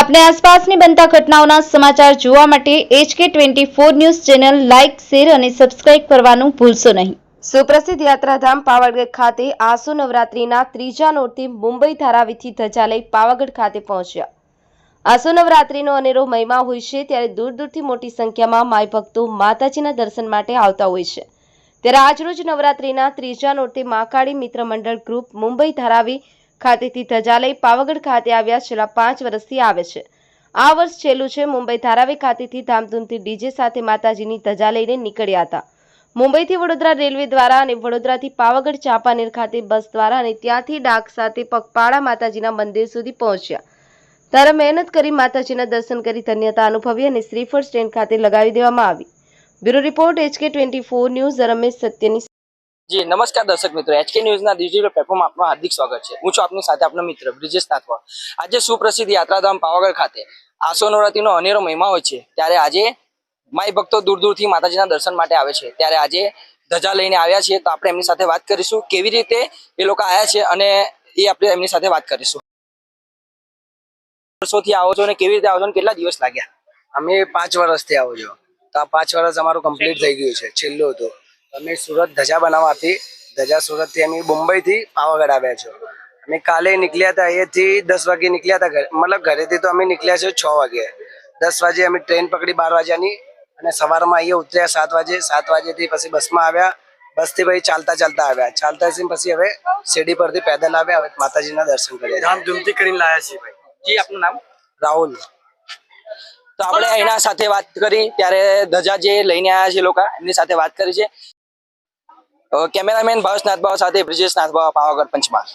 આપને આસપાસની બનતા ઘટનાઓના સમાચાર જોવા માટે HK twenty four news channel like, share અને સબસ્ક્રાઇબ કરવાનું ભૂલશો નહીં. સુપ્રસિદ્ધ યાત્રાધામ પાવાગઢ ખાતે આસો નવરાત્રીના ત્રીજા નોરથી મુંબઈ ધારાવીથી ધજા લઈ પાવાગઢ ખાતે પહોંચ્યા. આસો નવરાત્રીનો અનેરો મહિમા હોય છે ત્યારે દૂર દૂરથી મોટી સંખ્યામાં માય ભક્તો માતાજીના દર્શન માટે આવતા હોય છે. ત્યારે આજરોજ નવરાત્રીના ત્રીજા નોરતે મહાકાળી મિત્ર મંડળ ગ્રુપ મુંબઈ ધારાવી ખાતેથી ધજા લઈ પાવાગઢ ખાતે આવ્યા છેલ્લા પાંચ વર્ષથી આવે છે. આ વર્ષ છેલ્લું છે મુંબઈ ધારાવી ખાતેથી ધામધૂમથી ડીજે સાથે માતાજીની ધજા લઈને નીકળ્યા હતા. મુંબઈથી વડોદરા રેલવે દ્વારા અને વડોદરાથી પાવાગઢ ચાંપાનેર ખાતે બસ દ્વારા અને ત્યાંથી ડાક સાથે પગપાળા માતાજીના મંદિર સુધી પહોંચ્યા. ત્યારે મહેનત કરી માતાજીના દર્શન કરી ધન્યતા અનુભવી અને શ્રીફળ સ્ટેન્ડ ખાતે લગાવી દેવામાં આવી. Bureau report HK twenty four news, Ramesh Satyani ji, નમસ્કાર દર્શક મિત્રો. એચકે ન્યૂઝના ડિજિટલ પ્લેટફોર્મ આપનું હાર્દિક સ્વાગત છે. હું છું આપની સાથે આપનો મિત્ર, બ્રિજેશ નાથવા. આજે સુપ્રસિદ્ધ યાત્રાધામ પાવાગઢ ખાતે આસો નવરાત્રીનો અનેરો મહિમા હોય છે. ત્યારે આજે માય ભક્તો દૂર દૂરથી માતાજીના દર્શન માટે આવે છે. ત્યારે આજે ધજા લઈને આવ્યા છીએ તો આપણે એમની સાથે વાત કરીશું કેવી રીતે એ લોકો આવ્યા છે અને એ આપણે એમની સાથે વાત કરીશું. વર્ષોથી આવો છો અને કેવી રીતે આવો છો અને કેટલા દિવસ લાગ્યા? અમે પાંચ વર્ષથી આવો છો. તો આ પાંચ વર્ષ અમારું કમ્પ્લીટ થઈ ગયું છે. છેલ્લું હતું. અમે સુરત ધજા બનાવવા હતી ધજા સુરતથી અમે મુંબઈથી પાવાગઢ આવ્યા છો અમે કાલે નીકળ્યા હતા અહીંયાથી દસ વાગે નીકળ્યા હતા મતલબ ઘરેથી તો અમે નીકળ્યા છે છ વાગે. દસ વાગે અમે ટ્રેન પકડી બાર વાગ્યાની અને સવારમાં અહીંયા ઉતર્યા સાત વાગે સાત વાગ્યાથી પછી બસમાં આવ્યા. બસથી પછી ચાલતા ચાલતા આવ્યા. ચાલતા પછી હવે શેરડી પરથી પેદલ આવ્યા હવે માતાજીના દર્શન કર્યા ધામધૂમથી કરીને લાયા છીએ ભાઈ. જી આપનું નામ? રાહુલ. તો આપણે એના સાથે વાત કરી ત્યારે ધજા જે લઈને આવ્યા છે લોકો એમની સાથે વાત કરી છે. કેમેરામેન ભાવેશ નાથભાવ સાથે બ્રિજેશ નાથભાવ પાવાગઢ પંચમહાલ.